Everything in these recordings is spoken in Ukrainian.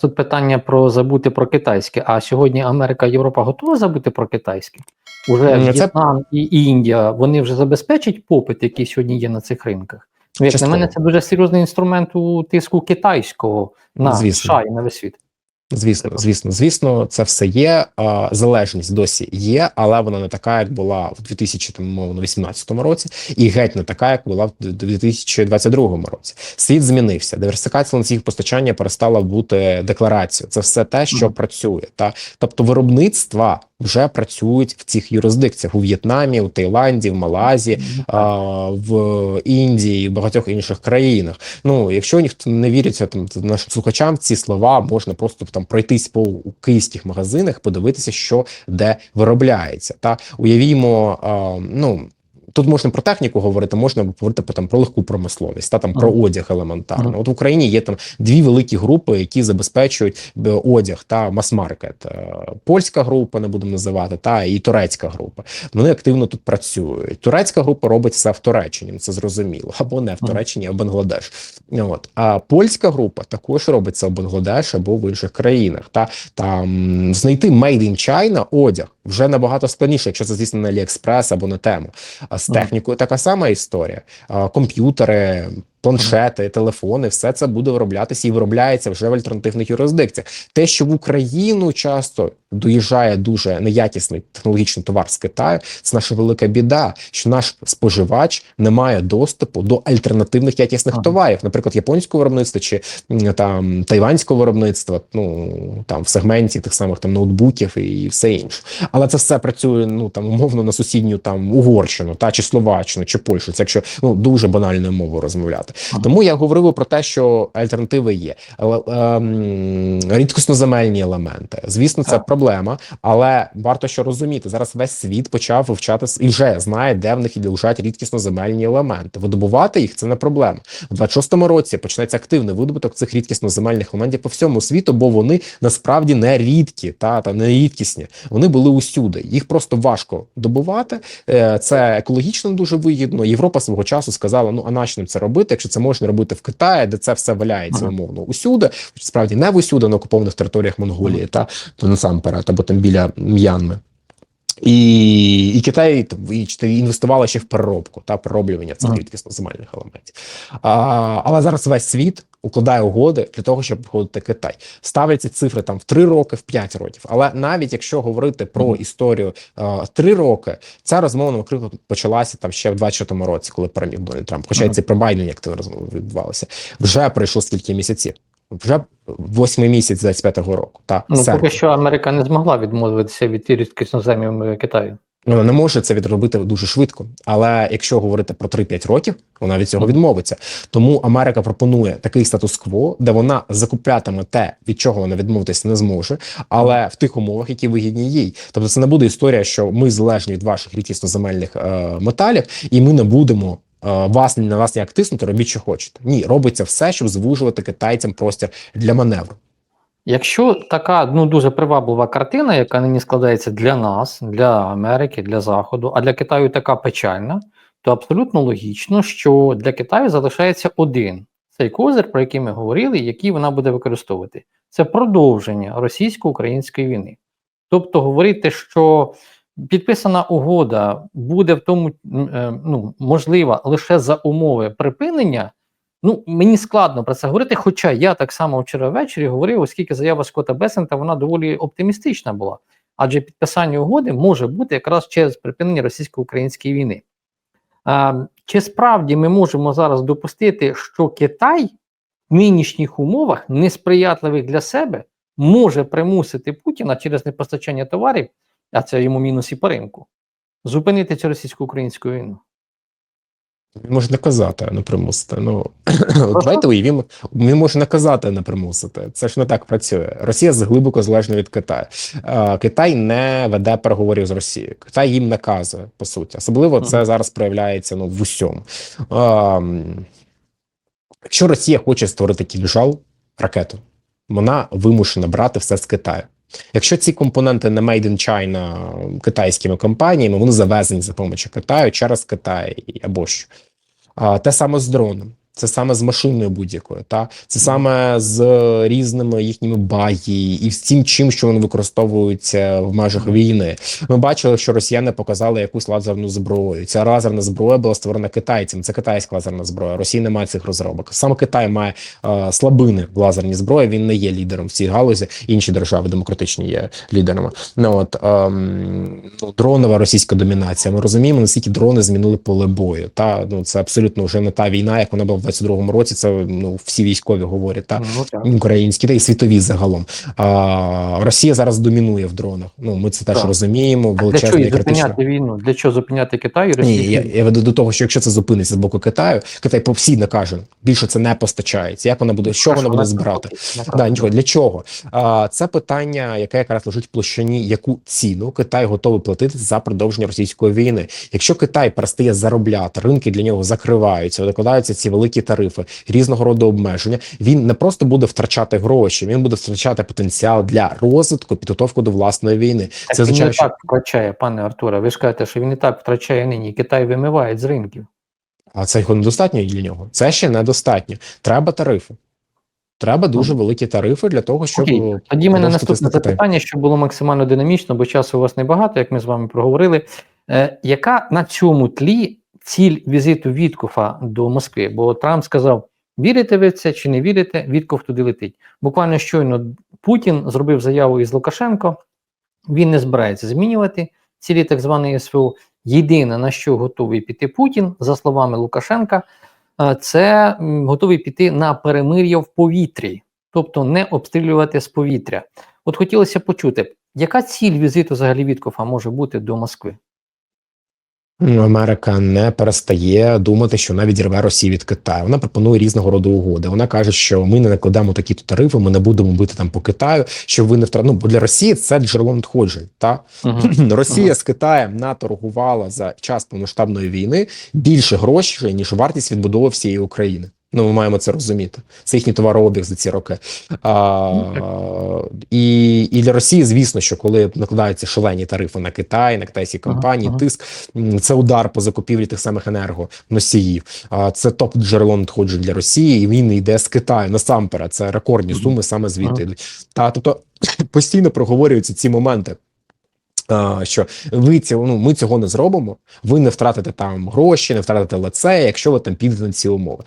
Тут питання про забути про китайське. А сьогодні Америка Європа готова забути про китайське? Уже це- В'єтнам і Індія вони вже забезпечать попит, який сьогодні є на цих ринках. Ну, як Частково. на мене, це дуже серйозний інструмент у тиску китайського на Звісно. США і на весь світ. Звісно, звісно, звісно, це все є. Залежність досі є, але вона не така, як була в 2018 році, і геть не така, як була в 2022 році. Світ змінився. Диверсифікація ланцюгів постачання перестала бути декларацією. Це все те, що Мгм. працює. Та тобто виробництва вже працюють в цих юрисдикціях у В'єтнамі, у Таїланді, в Малайзії, а, в Індії в багатьох інших країнах. Ну, якщо ніхто не віриться там нашим слухачам, ці слова можна просто там пройтись по київських магазинах, подивитися, що де виробляється. Та уявімо, ну. Тут можна про техніку говорити, можна говорити там про легку промисловість, та там про Ага. одяг елементарно. Ага. От в Україні є там дві великі групи, які забезпечують е, одяг та мас-маркет. Е, Польська група, не будемо називати, та і турецька група. Вони активно тут працюють. Турецька група робить все в Туреччині, це зрозуміло, або не в Туреччині, а в Бангладеш. От а польська група також робить це в Бангладеш або в інших країнах. Та там знайти made in China одяг вже набагато складніше, якщо це звісно на AliExpress або на тему. А з технікою така сама історія. Комп'ютери. Планшети, телефони, все це буде вироблятися і виробляється вже в альтернативних юрисдикціях. Те, що в Україну часто доїжджає дуже неякісний технологічний товар з Китаю, це наша велика біда, що наш споживач не має доступу до альтернативних якісних Ага. товарів, наприклад, японського виробництва чи там тайванського виробництва, ну там в сегменті тих самих там ноутбуків і все інше. Але це все працює ну там умовно на сусідню там Угорщину, та чи Словаччину, чи Польщу. Це якщо ну дуже банальною мовою розмовляти. Ага. Тому я говорив про те, що альтернативи є. Але ем, рідкосноземельні елементи. Звісно, це проблема, але варто що розуміти. Зараз весь світ почав вивчати і вже знає, де в них і лежать рідкісноземельні елементи. Видобувати їх це не проблема. У 26-му році почнеться активний видобуток цих рідкісноземельних елементів по всьому світу, бо вони насправді не рідкі, та, та не рідкісні. Вони були усюди. Їх просто важко добувати. Е, Це екологічно дуже вигідно. Європа свого часу сказала: ну а нащо нам це робити, якщо це можна робити в Китаї, де це все валяється Ага. умовно усюди, справді не в усюди на окупованих територіях Монголії, та то насамперед, або там біля М'янми. І, і Китай і, інвестували ще в переробку та перероблювання цих Ага. рідкісноземельних елементів. А, але зараз весь світ укладає угоди для того, щоб обходити Китай. Ставляться цифри там в 3 роки, в 5 років. Але навіть якщо говорити про Мгм. історію а, 3 роки, ця розмова наприклад почалася там ще в 24-му році, коли переміг Дональд Трамп. Хоча Ага. це про Байден, як це розмова відбувалася. Вже пройшло скільки місяців. Вже восьмий місяць 25-го року. Та Ну, серпень. поки що Америка не змогла відмовитися від рідкісноземів Китаю. Вона не може це відробити дуже швидко. Але якщо говорити про 3-5 років, вона від цього відмовиться. Тому Америка пропонує такий статус-кво, де вона закуплятиме те, від чого вона відмовитися не зможе, але в тих умовах, які вигідні їй. Тобто, це не буде історія, що ми залежні від ваших рідкісноземельних е, металів, і ми не будемо. е, Вас на вас ніяк тиснути, робіть, що хочете. Ні, робиться все, щоб звужувати китайцям простір для маневру. Якщо така ну дуже приваблива картина, яка нині складається для нас, для Америки, для Заходу, а для Китаю така печальна, то абсолютно логічно, що для Китаю залишається один цей козир, про який ми говорили, який вона буде використовувати. Це продовження російсько-української війни. Тобто говорити, що підписана угода буде в тому е, ну, можлива лише за умови припинення. Ну, мені складно про це говорити, хоча я так само вчора ввечері говорив, оскільки заява Скотта Бесента вона доволі оптимістична була. Адже підписання угоди може бути якраз через припинення російсько-української війни. А, чи справді ми можемо зараз допустити, що Китай в нинішніх умовах, несприятливих для себе, може примусити Путіна через непостачання товарів, а це йому мінус і по ринку, зупинити цю російсько-українську війну? Він може наказати, а не примусити. Ну давайте уявімо, він може наказати, а не примусити. Це ж не так працює. Росія глибоко залежна від Китаю. Китай не веде переговорів з Росією. Китай їм наказує по суті. Особливо це зараз проявляється ну в усьому. Якщо Росія хоче створити кільжал ракету, вона вимушена брати все з Китаю. Якщо ці компоненти не made in China китайськими компаніями, вони завезені за допомогою Китаю через Китай або що. Те саме з дроном. Це саме з машиною будь-якою, та це саме з різними їхніми багі і з тим, чим що вони використовуються в межах війни. Ми бачили, що росіяни показали якусь лазерну зброю. Ця лазерна зброя була створена китайцями. Це китайська лазерна зброя. Росія не має цих розробок. Саме Китай має е, слабини в лазерній зброї. Він не є лідером в цій галузі. Інші держави демократичні є лідерами. Ну от ем, ну, дронова російська домінація. Ми розуміємо, наскільки дрони змінили поле бою. Та ну це абсолютно вже не та війна, як вона була в 22-му році. Це ну всі військові говорять. Та Ну, українські та й світові загалом. А, Росія зараз домінує в дронах. Ну ми це теж Так. розуміємо. Для чого критична. зупиняти війну? Для чого зупиняти Китай Ні, я, я веду до того, що якщо це зупиниться з боку Китаю, Китай постійно каже, більше це не постачається. Як вона буде, що вона буде збирати? Да, нічого для чого? А, це питання, яке якраз лежить в площині, яку ціну Китай готовий платити за продовження російської війни. Якщо Китай перестає заробляти, ринки для нього закриваються, докладаються ці великі тарифи, різного роду обмеження. Він не просто буде втрачати гроші, він буде втрачати потенціал для розвитку, підготовку до власної війни. Так Це він означає, не що так втрачає, пане Артуре. Ви ж кажете, що він і так втрачає нині. Китай вимиває з ринків. а це його недостатньо для нього. Це ще недостатньо. Треба тарифи. Треба дуже великі тарифи для того, щоб Окей, Тоді мене наступне запитання, щоб було максимально динамічно, бо часу у вас небагато, як ми з вами проговорили. Е, яка на цьому тлі ціль візиту Віткофа до Москви? Бо Трамп сказав: вірите ви в це чи не вірите? Вітков туди летить. Буквально щойно Путін зробив заяву із Лукашенко. Він не збирається змінювати цілі так званої СВО. Єдине на що готовий піти Путін, за словами Лукашенка, е, це готовий піти на перемир'я в повітрі, тобто не обстрілювати з повітря. От хотілося почути, яка ціль візиту взагалі Віткофа може бути до Москви? Ну, Америка не перестає думати, що вона відірве Росію від Китаю. Вона пропонує різного роду угоди. Вона каже, що ми не накладемо такі то тарифи, ми не будемо бити там по Китаю, щоб ви не втратили. Ну, бо для Росії це джерело надходжень. Та ага. Росія Ага. з Китаєм наторгувала за час повноштабної війни більше грошей ніж вартість відбудови всієї України. Ну, ми маємо це розуміти. Це їхній товарообіг за ці роки. А, і, і для Росії, звісно, що коли накладаються шалені тарифи на Китай, на китайські компанії, ага. тиск це удар по закупівлі тих самих енергоносіїв. А це топ джерело надходжень для Росії, і він йде з Китаю насамперед. Це рекордні суми саме звідти. Ага. Та тобто постійно проговорюються ці моменти. Що ви цього, ну ми цього не зробимо, ви не втратите там гроші, не втратите лице, якщо ви там підете на ці умови.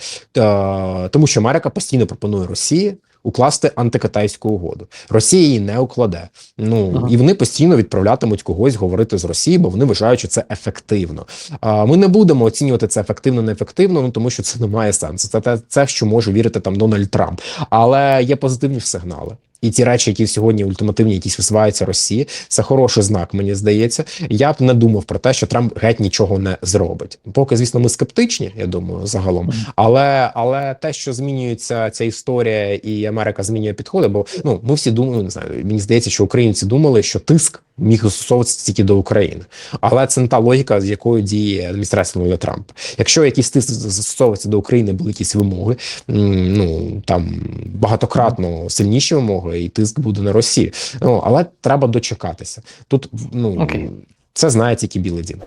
Тому що Америка постійно пропонує Росії укласти антикитайську угоду. Росія її не укладе. Ну Ага. і вони постійно відправлятимуть когось говорити з Росії, бо вони вважають, що це ефективно. А ми не будемо оцінювати це ефективно, неефективно, ну тому що це не має сенсу. Це те, це що може вірити там Дональд Трамп. Але є позитивні сигнали. І ті речі, які сьогодні ультимативні, якісь висуваються Росії, це хороший знак, мені здається. Я б не думав про те, що Трамп геть нічого не зробить. Поки, звісно, ми скептичні, я думаю, загалом. Але але те, що змінюється ця історія, і Америка змінює підходи, бо ну ми всі думаємо, не знаю, мені здається, що українці думали, що тиск міг застосовуватися тільки до України, але це не та логіка, з якою діє адміністрація Дональда Трампа. Якщо якийсь тиск застосовується до України, були якісь вимоги, ну там багатократно сильніші вимоги, і тиск буде на Росію. Ну але треба дочекатися. Тут ну Окей. це знає тільки Білий Дім.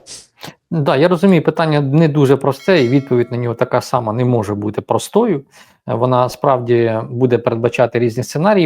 Да, я розумію, питання не дуже просте, і відповідь на нього така сама не може бути простою. Вона справді буде передбачати різні сценарії.